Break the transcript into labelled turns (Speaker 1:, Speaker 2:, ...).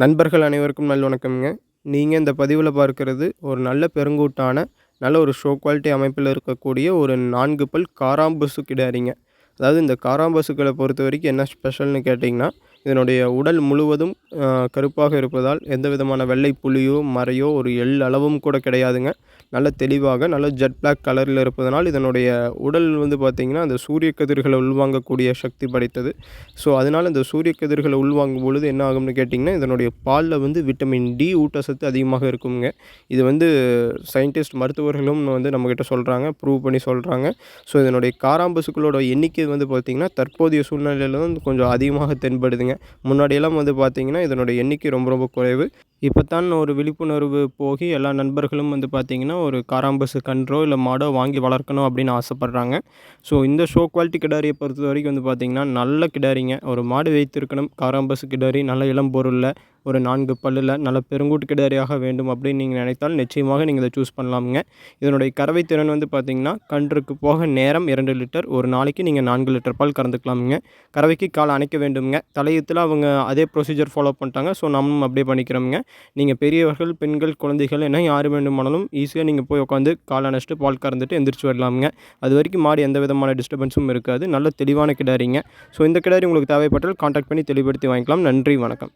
Speaker 1: நண்பர்கள் அனைவருக்கும் நல் வணக்கம்ங்க. நீங்கள் இந்த பதிவில் பார்க்கிறது ஒரு நல்ல பெருங்கூட்டான நல்ல ஒரு ஷோ குவாலிட்டி அமைப்பில் இருக்கக்கூடிய ஒரு நான்கு பல் காராம்பசு கிடாரிங்க. அதாவது இந்த காராம்பசுக்களை பொறுத்த வரைக்கும் என்ன ஸ்பெஷல்னு கேட்டிங்கன்னா இதனுடைய உடல் முழுவதும் கருப்பாக இருப்பதால் எந்த விதமான வெள்ளை புளியோ மறையோ ஒரு எள் அளவும் கூட கிடையாதுங்க. நல்ல தெளிவாக நல்ல ஜெட் பிளாக் கலரில் இருப்பதனால் இதனுடைய உடல் வந்து பார்த்திங்கன்னா அந்த சூரிய கதிர்களை உள்வாங்கக்கூடிய சக்தி படைத்தது. ஸோ அதனால் இந்த சூரிய கதிர்களை உள்வாங்கும் பொழுது என்ன ஆகும்னு கேட்டிங்கன்னா இதனுடைய பாலில் வந்து விட்டமின் டி ஊட்டச்சத்து அதிகமாக இருக்குங்க இது வந்து சயின்டிஸ்ட் மருத்துவர்களும் வந்து நம்மக்கிட்ட சொல்கிறாங்க ப்ரூவ் பண்ணி சொல்கிறாங்க ஸோ இதனுடைய காராம்பசுக்களோட எண்ணிக்கை வந்து பார்த்திங்கன்னா தற்போதைய சூழ்நிலையில் வந்து கொஞ்சம் அதிகமாக தென்படுதுங்க. முன்னாடியெல்லாம் வந்து பார்த்திங்கன்னா இதனுடைய எண்ணிக்கை ரொம்ப ரொம்ப குறைவு. இப்போ தான் ஒரு விழிப்புணர்வு போகி எல்லா நண்பர்களும் வந்து பார்த்திங்கன்னா ஒரு காராம்பசு கன்றோ இல்லை மாடோ வாங்கி வளர்க்கணும் அப்படின்னு ஆசைப்பட்றாங்க. ஸோ இந்த ஷோ குவாலிட்டி கிடாரியை பொறுத்த வரைக்கும் வந்து பார்த்திங்கன்னா நல்ல கிடாரிங்க. ஒரு மாடு வைத்திருக்கணும் காராம்பசு கிடாரி நல்ல இளம் பொருளில் ஒரு நான்கு பல்லில் நல்ல பெருங்கூட்டு கிடாரியாக வேண்டும் அப்படின்னு நீங்கள் நினைத்தால் நிச்சயமாக நீங்கள் இதை சூஸ் பண்ணலாமுங்க. இதனுடைய கறவை திறன் வந்து பார்த்திங்கன்னா கன்றுக்கு போக நேரம் இரண்டு லிட்டர் ஒரு நாளைக்கு நீங்கள் நான்கு லிட்டர் பால் கறந்துக்கலாமுங்க. கறவைக்கு கால் அணைக்க வேண்டுங்க தலையத்தில் அவங்க அதே ப்ரொசீஜர் ஃபாலோ பண்ணிட்டாங்க. ஸோ நம்மளும் அப்படியே பண்ணிக்கிறோமுங்க. நீங்கள் பெரியவர்கள் பெண்கள் குழந்தைகள் என்ன யார் வேண்டுமானாலும் ஈஸியாக நீங்கள் போய் உட்காந்து கால் அணைச்சிட்டு பால் கறந்துட்டு எந்திரிச்சு வரலாமுங்க. அது வரைக்கும் மாடு எந்த விதமான டிஸ்டர்பன்ஸும் இருக்காது. நல்ல தெளிவான கிடாரிங்க. ஸோ இந்த கிடாரி உங்களுக்கு தேவைப்பட்டால் காண்டாக்ட் பண்ணி தெளிவுபடுத்தி வாங்கிக்கலாம். நன்றி வணக்கம்.